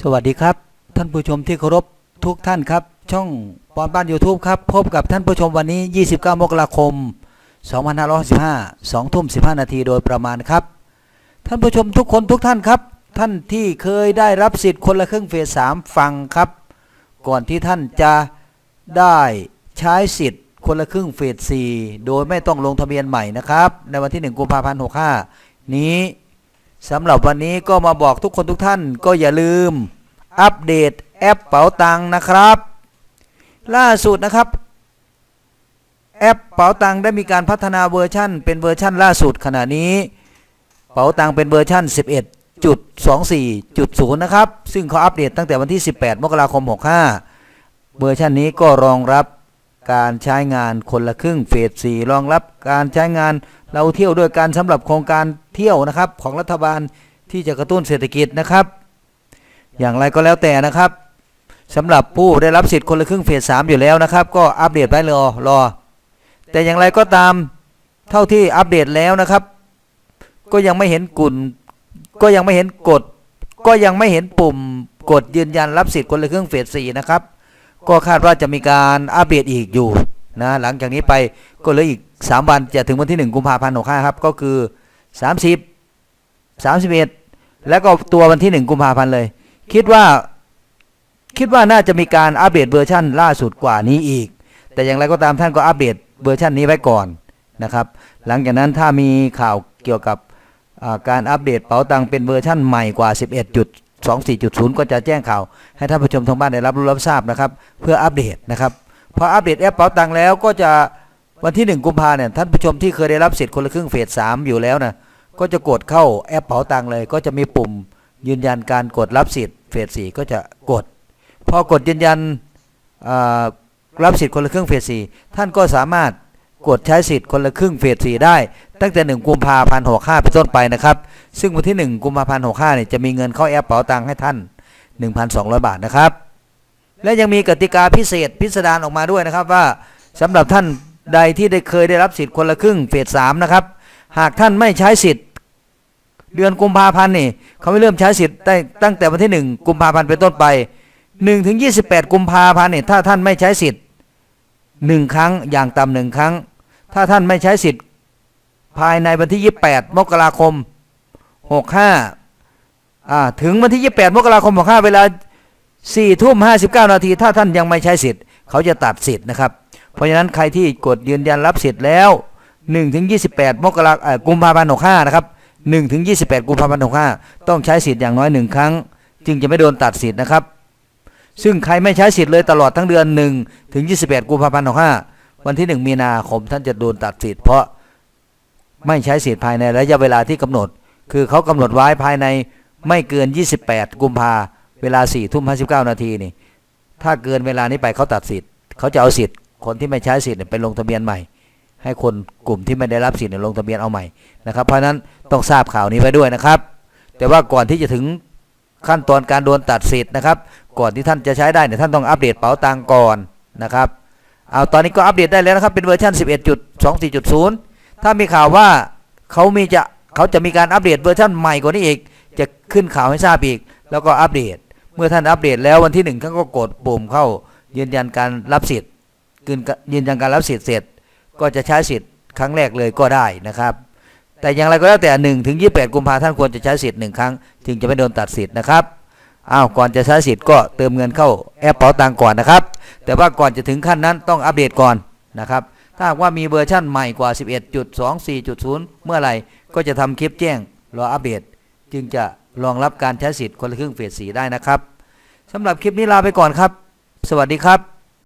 สวัสดีครับ ท่านผู้ชมที่เคารพทุกท่านครับ ช่องปอนบ้าน YouTube ครับ พบกับท่านผู้ชมวันนี้ 29 มกราคม 2565 2ทุ่ม 15 นาทีโดยประมาณครับ ท่านผู้ชมทุกคนทุกท่านครับ ท่านที่เคยได้รับสิทธิ์คนละครึ่งเฟส3ฟังครับ ก่อนที่ท่านจะได้ใช้สิทธิ์คนละครึ่งเฟส4โดยไม่ต้องลงทะเบียนใหม่นะครับ ในวันที่ 1 กุมภาพันธ์ 65 นี้ สำหรับวันนี้ก็มาบอกทุกคนทุกท่านก็อย่าลืม อัปเดตแอปเป๋าตังค์นะครับ ล่าสุดนะครับ แอปเป๋าตังค์ได้มีการพัฒนาเวอร์ชั่น เป็นเวอร์ชั่นล่าสุดขณะนี้ เป๋าตังค์เป็นเวอร์ชั่น 11.24.0 นะครับ ซึ่งเขาอัปเดตตั้งแต่วันที่ 18 มกราคม 65 เวอร์ชันนี้ก็รองรับการใช้งานคนละครึ่งเฟส4รองรับการใช้งานเราเที่ยวด้วยกันสำหรับโครงการ เที่ยวนะครับของรัฐบาลที่จะกระตุ้นเศรษฐกิจนะครับ อย่างไรก็แล้วแต่นะครับสำหรับผู้ได้รับสิทธิ์คนละครึ่งเฟส3อยู่แล้วนะครับ ก็อัปเดตไว้รอรอ แต่อย่างไรก็ตามเท่าที่อัปเดตแล้วนะครับ ก็ยังไม่เห็นกลุ่นก็ยังไม่เห็นกฎก็ยังไม่เห็นปุ่มกดยืนยันรับสิทธิ์คนละครึ่งเฟส4นะครับ ก็คาดว่าจะมีการอัปเดตอีกอยู่นะหลังจากนี้ไปก็เหลืออีก 3 วันจะถึงวันที่ 1 กุมภาพันธ์65ครับ ก็คือ 30 31แล้วก็ตัววันที่1กุมภาพันธ์เลย คิดว่าคิดว่าน่าจะมีการอัปเดตเวอร์ชั่นล่าสุดกว่านี้อีก แต่อย่างไรก็ตามท่านก็อัปเดตเวอร์ชันนี้ไว้ก่อนนะครับ หลังจากนั้นถ้ามีข่าวเกี่ยวกับการอัปเดตเป๋าตังเป็นเวอร์ชั่นใหม่กว่า 11.24.0 ก็จะแจ้งข่าว ให้ท่านผู้ชมทางบ้านได้รับรู้รับทราบนะครับ เพื่ออัปเดตนะครับพออัปเดตแอปเป๋าตังแล้วก็จะวันที่ 1 กุมภาเนี่ยท่านผู้ชมที่เคยได้รับสิทธิ์คนละครึ่งเฟส3อยู่แล้วนะ ก็จะกดเข้าแอปเป๋าตังเลย ก็จะมีปุ่มยืนยันการกดรับสิทธิ์เฟส4ก็จะกด พอกดยืนยันรับสิทธิ์คนละครึ่งเฟส4ท่านก็สามารถกดใช้สิทธิ์คนละครึ่งเฟส4ได้ ตั้งแต่ 1 กุมภาพันธ์65เป็นต้นไปนะครับ ซึ่งวันที่ 1 กุมภาพันธ์65เนี่ยจะมีเงินเข้าแอปเป๋าตังให้ท่าน 1,200 บาทนะครับ และยังมีกติกาพิเศษพิสดารออกมาด้วยนะครับว่าสำหรับท่านใดที่ได้เคยได้รับสิทธิ์คนละครึ่งเฟสสามนะครับ หากท่านไม่ใช้สิทธิ์ เดือนกุมภาพันธ์นี่เขาไม่เริ่มใช้สิทธิ์ได้ตั้งแต่วันที่1กุมภาพันธ์เป็นต้นไป1ถึง28กุมภาพันธ์นี่ถ้าท่านไม่ใช้สิทธิ์หนึ่งครั้งอย่างต่ำหนึ่งครั้ง ถ้าท่านไม่ใช้สิทธิ์ ภายในวันที่28มกราคม65อ่าถึงวันที่28มกราคม65เวลา4ทุ่ม59นาที ถ้าท่านยังไม่ใช้สิทธิ์ เขาจะตัดสิทธิ์นะครับ เพราะฉะนั้นใครที่กดยืนยันรับสิทธิ์แล้ว 1ถึง28 มกราคมกุมภาพันธ์65นะครับ1ถึง28 กุมภาพันธ์65 ต้องใช้สิทธิ์อย่างน้อย 1 ครั้ง จึงจะไม่โดนตัดสิทธิ์นะครับ ซึ่งใครไม่ใช้สิทธิ์เลยตลอดทั้งเดือน1ถึง28 กุมภาพันธ์65 วันที่ 1 มีนาคมท่านจะโดนตัดสิทธิ์เพราะไม่ใช้สิทธิ์ภายในระยะเวลาที่กำหนด คือเขากำหนดไว้ภายในไม่เกิน 28 กุมภาเวลา4ทุ่ม59 นาทีนี่ ถ้าเกินเวลานี้ไปเขาตัดสิทธิ์เขาจะเอาสิทธิ์คนที่ไม่ใช้สิทธิ์ไปลงทะเบียนใหม่ ให้คนกลุ่มที่ไม่ได้รับสิทธิ์เนี่ยลงทะเบียนเอาใหม่นะครับ เพราะฉะนั้นต้องทราบข่าวนี้ไว้ด้วยนะครับ แต่ว่าก่อนที่จะถึงขั้นตอนการโดนตัดสิทธิ์นะครับ ก่อนที่ท่านจะใช้ได้เนี่ยท่านต้องอัปเดตเป๋าตังก่อนนะครับเอาตอนนี้ก็อัปเดตได้แล้วนะครับเป็นเวอร์ชัน11.24.0 ถ้ามีข่าวว่าเขามีจะเขาจะมีการอัปเดตเวอร์ชันใหม่กว่านี้อีก จะขึ้นข่าวให้ทราบอีก แล้วก็อัปเดต เมื่อท่านอัปเดตแล้ววันที่หนึ่งท่านก็กดปุ่มเข้ายืนยันการรับสิทธิ์ยืนยันการรับสิทธิ์เสร็จ ก็จะใช้สิทธิ์ครั้งแรกเลยก็ได้นะครับ แต่อย่างไรก็แล้วแต่1ถึง28 กุมภาท่านควรจะใช้สิทธิ์หนึ่งครั้ง จึงจะไม่โดนตัดสิทธิ์นะครับอ้าวก่อนจะใช้สิทธิ์ก็เติมเงินเข้าแอปเป๋าตังก่อนนะครับ แต่ว่าก่อนจะถึงขั้นนั้นต้องอัปเดตก่อนนะครับ ถ้าว่ามีเวอร์ชั่นใหม่กว่า 11.24.0 เมื่อไหร่ก็จะทำคลิปแจ้งรออัปเดต จึงจะรองรับการใช้สิทธิ์คนละครึ่งเฟสสีได้นะครับสำหรับคลิปนี้ลาไปก่อนครับ สวัสดีครับ